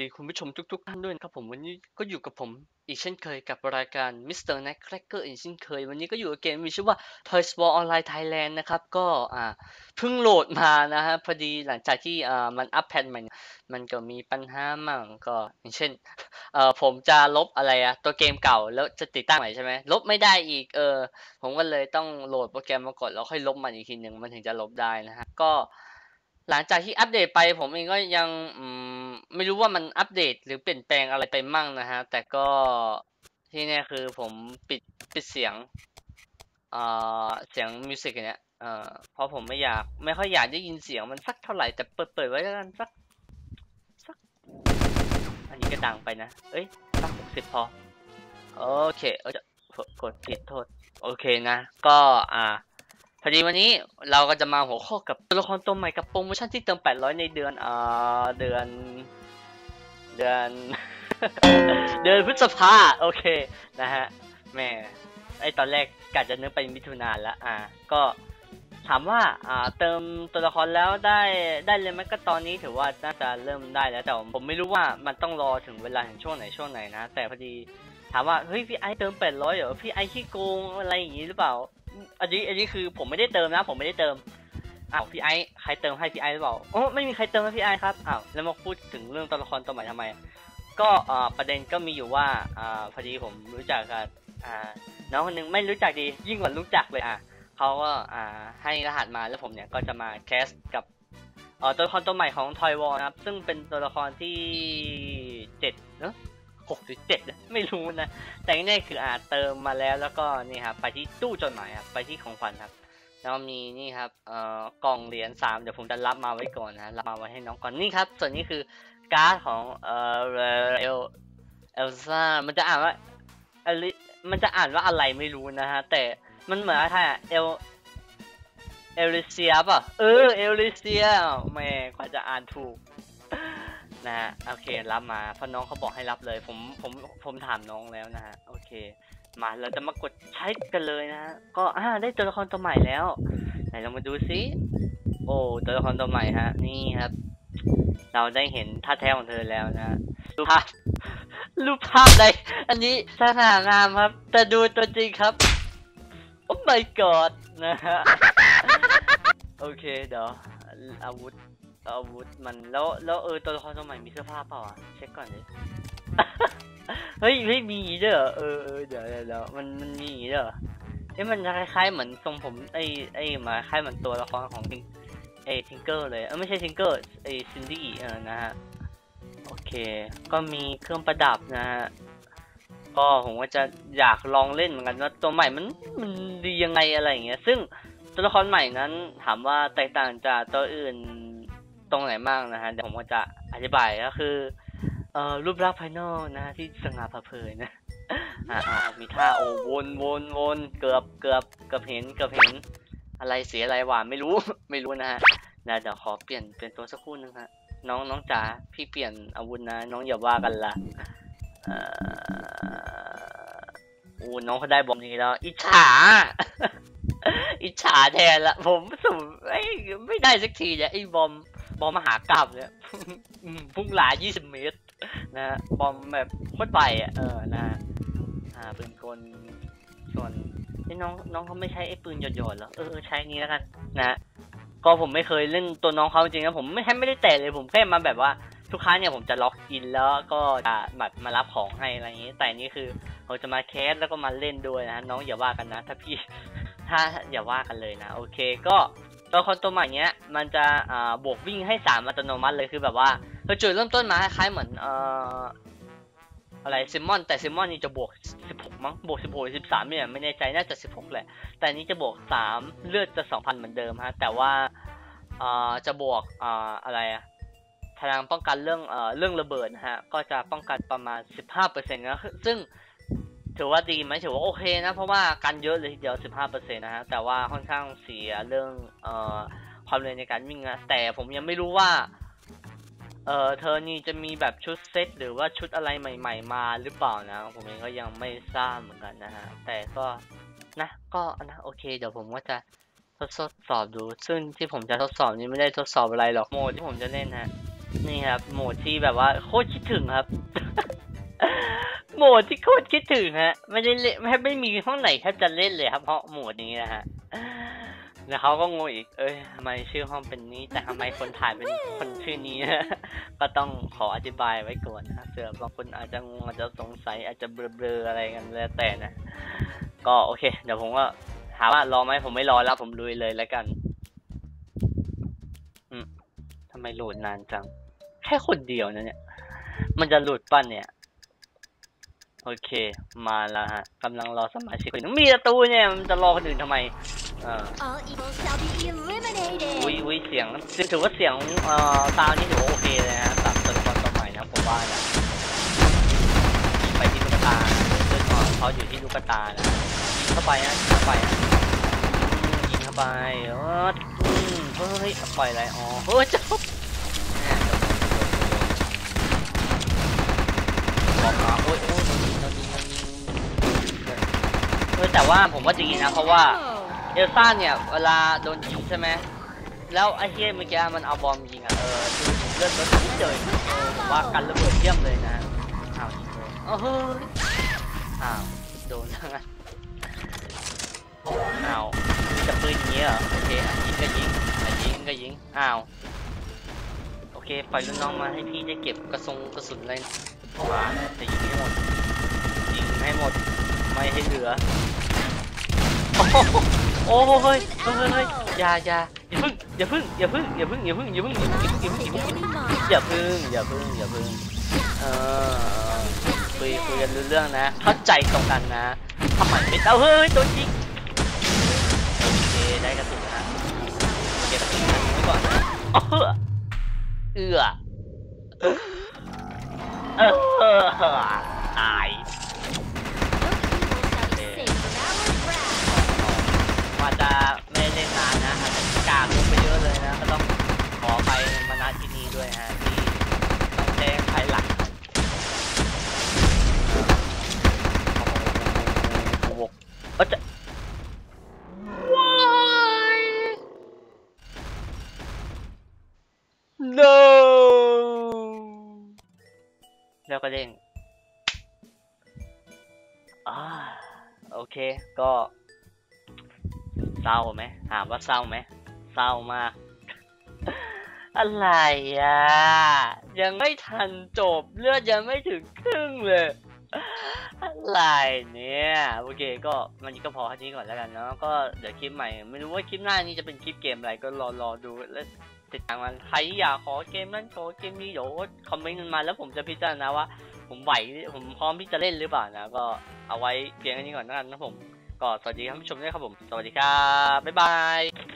ดีคุณผู้ชมทุกๆท่านด้วยครับผมวันนี้ก็อยู่กับผมอีกเช่นเคยกับรายการ Mr. n e t Cracker อีกเช่นเคย วันนี้ก็อยู่กับเกมมีชื่อว่า Toy Sport Online Thailand นะครับก็อ่าเพิ่งโหลดมานะฮะพอดีหลังจากที่อ่ามันอัปแพทใหม่มันก็มีปัญหามั่งก็อย่างเช่นเอ่อผมจะลบอะไรอะตัวเกมเก่าแล้วจะติดตั้งใหม่ใช่ไหมลบไม่ได้อีกเออผมก็เลยต้องโหลดโปรแกรมมาก่อนแล้วค่อยลบมันอีกทีหนึ่งมันถึงจะลบได้นะฮะก็ หลังจากที่อัปเดตไปผมเองก็ยังไม่รู้ว่ามันอัปเดตหรือเปลี่ยนแปลงอะไรไปมั่งนะฮะ แต่ก็ที่นี่คือผมปิดปิดเสียงเออเสียงมิวสิกเนี้ยเออเพราะผมไม่อยากไม่ค่อยอยากได้ยินเสียงมันสักเท่าไหร่แต่เปิดเปิดไว้แล้วกันสักสัก อันนี้ก็ดังไปนะ เอ้ยสักหกสิบพอ โอเค เออจะกดผิดโทษ โอเคนะ ก็อ่า พอดีวันนี้เราก็จะมาหัวข้อกับตัวละครตัวใหม่กับโปรโมชั่นที่เติม 800 ในเดือนอ่าเดือน เดือน เดือนพฤษภาโอเคนะฮะแม่ไอตอนแรกกะจะนึกไปมิถุนานล้วอ่า ก็ถามว่าอ่าเติมตัวละครแล้วได้ได้เลยไหมก็ตอนนี้ถือว่าน่าจะเริ่มได้แล้วแต่ผมไม่รู้ว่ามันต้องรอถึงเวลาถึงช่วงไหนช่วงไหนนะ แต่พอดีถามว่าเฮ้ยพี่ไอเติม 800เหรอพี่ไอขี้โกงอะไรอย่างนี้หรือเปล่า อันนี้อันนี้คือผมไม่ได้เติมนะ ผมไม่ได้เติมอ้าวพี่ไอใครเติมให้พี่ไอหรือเปล่าโอ้ไม่มีใครเติมให้พี่ไอครับอ้าวแล้วมาพูดถึงเรื่องตัวละครตัวใหม่ทำไม ก็ประเด็นก็มีอยู่ว่าอพอดีผมรู้จักกับน้องคนนึงไม่รู้จักดี ยิ่งกว่ารู้จักเลยอะเขาก็ให้รหัสมาแล้วผมเนี่ยก็จะมาแคสกับตัวละครตัวใหม่ของทอยวอลนะครับ ซึ่งเป็นตัวละครที่เจ็ดเนอะ หกหรือเจ็ดไม่รู้นะ แต่นี่คืออ่าเติมมาแล้วแล้วก็นี่ครับไปที่ตู้จดหมายครับไปที่ของขวัญครับแล้วมีนี่ครับเอ่อกล่องเหรียญสามเดี๋ยวผมจะรับมาไว้ก่อนนะรับมาไว้ให้น้องก่อนนี่ครับ ส่วนนี้คือการ์ดของเอ่อเอลเอลซ่ามันจะอ่านว่าเอลิมันจะอ่านว่าอะไรไม่รู้นะฮะ แต่มันเหมือนอะไรเอลเอลิเซียป่ะ เออ เอลิเซียแม่กว่าจะอ่านถูก นะฮะโอเครับมาเพราะน้องเขาบอกให้รับเลย ผมผมผมถามน้องแล้วนะฮะโอเค มาเราจะมากดใช้กันเลยนะฮะก็อ่าได้ตัวละครตัวใหม่แล้วไหนเรามาดูซิโอ้ตัวละครตัวใหม่ฮะ นี่ครับ เราได้เห็นท่าแท้ของเธอแล้วนะรูปภาพรูปภาพใดอันนี้สง่างามครับ แต่ดูตัวจริงครับโอ้ my god นะฮะโอเคเดี๋ยวอาวุธ อาวุธมันแล้วแล้วเออตัวละครตัวใหม่มีเสื้อผ้าเปล่าอะเช็คก่อนดิเฮ้ยไม่มีเด้อเออเออเดี๋ยวเดี๋ยวมันมันมีเด้อเอ้มันคล้ายๆเหมือนทรงผมไอ้ไอ้มาคล้ายเหมือนตัวละครของไอ้ทิงเกอร์เลยเออไม่ใช่ทิงเกอร์ไอ้ซินดี้เออนะฮะโอเค ก็มีเครื่องประดับนะฮะก็ผมก็จะอยากลองเล่นเหมือนกันว่าตัวใหม่มันมันดียังไงอะไรอย่างเงี้ยซึ่งตัวละครใหม่นั้นถามว่าแตกต่างจากตัวอื่น ตรงไหนบ้างนะฮะเดี๋ยวผมก็จะอธิบายก็คือเอ่อรูปลักษณ์ภายนอกนะที่สง่าผ่าเผยนะอ่ามีท่าโอวนวนวนเกือบเกือบเกือบเห็นเกือบเห็นอะไรเสียอะไรหวานไม่รู้ไม่รู้นะฮะนะเดี๋ยวขอเปลี่ยนเปลี่ยนตัวสักครู่นึงฮะน้องน้องจ๋าพี่เปลี่ยนอาวุธนะ น้องอย่าว่ากันละอ่อโอ้น้องเขาได้บอมนี้แล้ว อิจฉา อิจฉาแทนละ ผมสุ่มไม่ได้สักทีเนี่ยไอ้บอม บอมมหากราบเนี่ยพุ่งหลายยี่สิบเมตรนะบอมแบบโคตรไปอะเออนะอ่าปืนกลส่วนไอ้น้องน้องเขาไม่ใช้ไอ้ปืนหยดๆหรอเออใช้นี้แล้วกันนะก็ผมไม่เคยเล่นตัวน้องเขาจริงๆนะผมไม่แค่ไม่ได้แตะเลยผมแค่มาแบบว่าทุกครั้งเนี่ยผมจะล็อกอินแล้วก็จะแบบมารับของให้อะไรอย่างนี้ แต่นี่คือเราจะมาแคสแล้วก็มาเล่นด้วยนะน้องอย่าว่ากันนะ ถ้าพี่ถ้าอย่าว่ากันเลยนะ โอเคก็ ตัวคนตัวใหม่เนี้ยมันจะอ่าบวกวิ่งให้สามอัตโนมัติเลยคือแบบว่าคือจุดเริ่มต้นมาคล้ายเหมือนเอ่ออะไรซิมมอนแต่ซิมมอนนี่จะบวก16มั้งบวก16 13เนี่ยไม่แน่ใจน่าจะ16แหละ แต่นี้จะบวก3เลือดจะ2,000เหมือนเดิมฮะ แต่ว่าอ่าจะบวกอ่าอะไรอะพลังป้องกันเรื่องเอ่อเรื่องระเบิดนะฮะก็จะป้องกันประมาณ15%นะซึ่ง ถือว่าดีไหมถือว่าโอเคนะ เพราะว่ากันเยอะเลยทีเดียว 15%นะฮะ แต่ว่าค่อนข้างเสียเรื่องเอ่อความเร็วในการวิ่งนะแต่ผมยังไม่รู้ว่าเอ่อเธอนี่จะมีแบบชุดเซตหรือว่าชุดอะไรใหม่ ๆ มาหรือเปล่านะ ผมเองก็ยังไม่ทราบเหมือนกันนะฮะ แต่ก็นะก็นะโอเค เดี๋ยวผมก็จะทดสอบดู ซึ่งที่ผมจะทดสอบนี้ไม่ได้ทดสอบอะไรหรอกโหมดที่ผมจะเล่นฮะ นี่ครับโหมดที่แบบว่าโคตรคิดถึงครับ โหมดที่โคตรคิดถึงฮะไม่ได้เล่นไม่ไม่มีห้องไหนแทบจะเล่นเลยครับเพราะโหมดนี้นะฮะแล้วเขาก็งงอีก เอ้ยทำไมชื่อห้องเป็นนี้ แต่ทำไมคนถ่ายเป็นคนชื่อนี้ ก็ต้องขออธิบายไว้ก่อนนะเผื่อบางคนอาจจะงงอาจจะสงสัยอาจจะเบลอๆอะไรกันแล้วแต่นะ ก็โอเค เดี๋ยวผมก็ถามว่ารอไหมผมไม่รอแล้วผมลุยเลยแล้วกัน อืมทำไมโหลดนานจัง แค่คนเดียวนะเนี่ย มันจะหลุดปั้นเนี่ย โอเค มาแล้วฮะกำลังรอสมาชิกคนหนึงมีประตูเนี่ยมันจะรอคนอื่นทำไมเออ All evil shall be eliminated. อุ้ยอุ้ยเสียงถือว่าเสียงเอ่อซาวนี่ถือว่าโอเคเลยนะตัดตัวละครตัวใหม่นะผมว่านะไปที่ลูกตาเพื่อนของเขาอยู่ที่ลูกตานะยิงเข้าไปนะยิงเข้าไปนะยิงเข้าไปเอออืมเฮ้ยปล่อยอะไรอ๋อเฮ้ยจบบอกมาโอ้ย ฮ้ยแต่ว่าผมว่าจริงๆนะเพราะว่าเอลซ่าเนี่ยเวลาโดนยิงใช่ไหมแล้วไอ้เฮียเมื่อกี้มันเอาบอมยิงอะเออเลือดรถนิดเดียวเองเออผมว่ากันระเบิดเยี่ยมเลยนะอ้าวยิงเลยเออเฮ้ยอ้าวโดนทั้งนั้นอ้าวมีแต่ปืนอย่างเงี้ยเหรอโอเคยิงก็ยิงยิงก็ยิงอ้าวโอเคปล่อยลูกน้องมาให้พี่ได้เก็บกระสุนกระสุนอะไรมาจะยิงให้หมดยิงให้หมด ไม่ให้เหลือ โอ้โหเฮ้ยเฮ้ยเฮ้ยอย่าอย่าอย่าพึ่งอย่าพึ่งอย่าพึ่งอย่าพึ่งอย่าพึ่งอย่าพึ่งอย่าพึ่งอย่าพึ่งอย่าพึ่งอย่าพึ่งอย่าพึ่งอย่าพึ่งเออคุยคุยกันรู้เรื่องนะ เข้าใจตรงกันนะทำไมไม่เอาเฮ้ยโดนยิงโอเคได้กระสุนนะเก็บกระสุนไว้ก่อนเออเอือเออตาย แล้วก็เด้งอ่าโอเค ก็เศร้าไหมถามว่าเศร้าไหมเศร้ามาก อะไรอะ ยังไม่ทันจบเลือดยังไม่ถึงครึ่งเลย อะไรเนี่ยโอเคก็มันนี้ก็พอแค่นี้ก่อนแล้วกันเนาะก็เดี๋ยวคลิปใหม่ ไม่รู้ว่าคลิปหน้านี้จะเป็นคลิปเกมอะไรก็รอรอดูแล้วติดตามมันใครอยากขอเกมนั้นขอเกมนี้เดี๋ยวคอมเมนต์กันมาแล้วผมจะพิจารณาว่า ผมไหวผมพร้อมที่จะเล่นหรือเปล่านะก็เอาไว้เพียงแค่นี้ก่อนแล้วกันนะผมก็สวัสดีท่านผู้ชมด้วยครับผม สวัสดีครับบ๊ายบาย